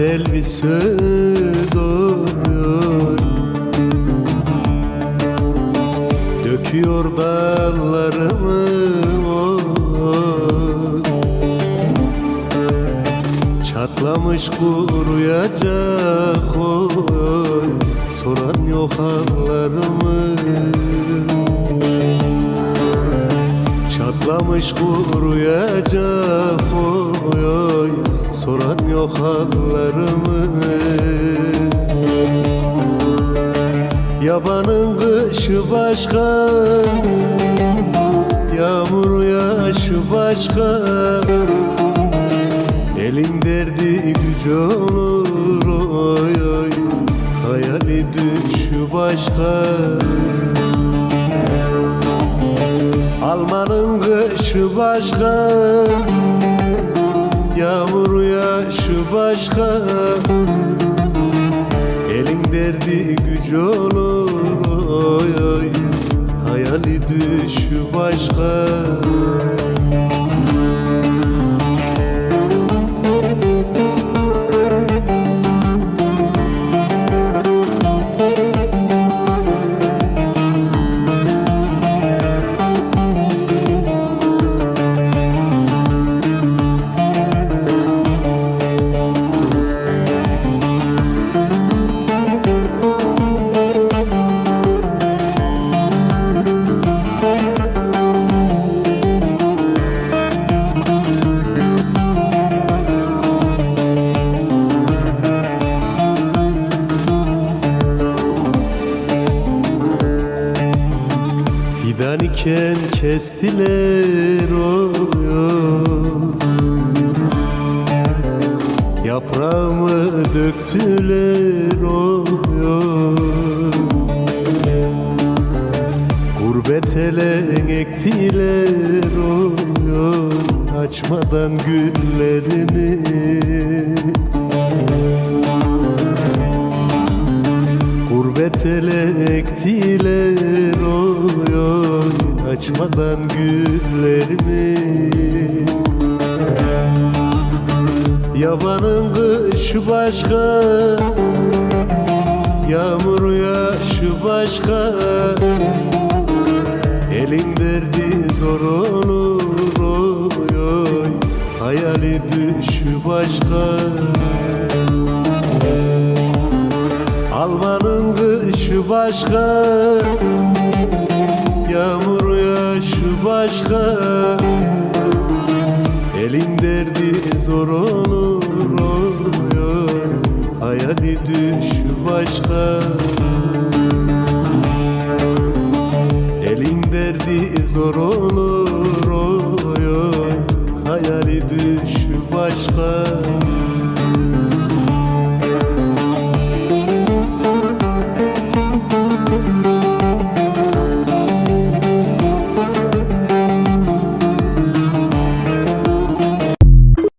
Selvisi doğuyor Döküyor dallarımı. Çatlamış kuruyacak oy Soran yok hallarımı Çatlamış kuruyacak oy oy. Soran yok hallarımı. Yabanın kışı başka Yağmur yaşı başka. Elin derdi gücü olur oy oy. Hayali düşü başka Almanın kışı başka Yağmur yaşı başka. Elin derdi gücü olur oy oy Hayali düşü başka İken kestiler oy Yaprağımı döktüler oy Gurbet elen ektiler oy Açmadan güllerimi. Gurbet ele ektiler oy Açmadan güllerimi. Yabanın kışı başka Yağmur yaşı başka. Elin derdi zor olur oy oy. Hayali düşü başka. Almanın kışı başka Yağmur yaşı başka. Elin derdi zor olur olmuyor. Hayali düşü başka. Elin derdi zor olur oluyor Hayali düşü başka.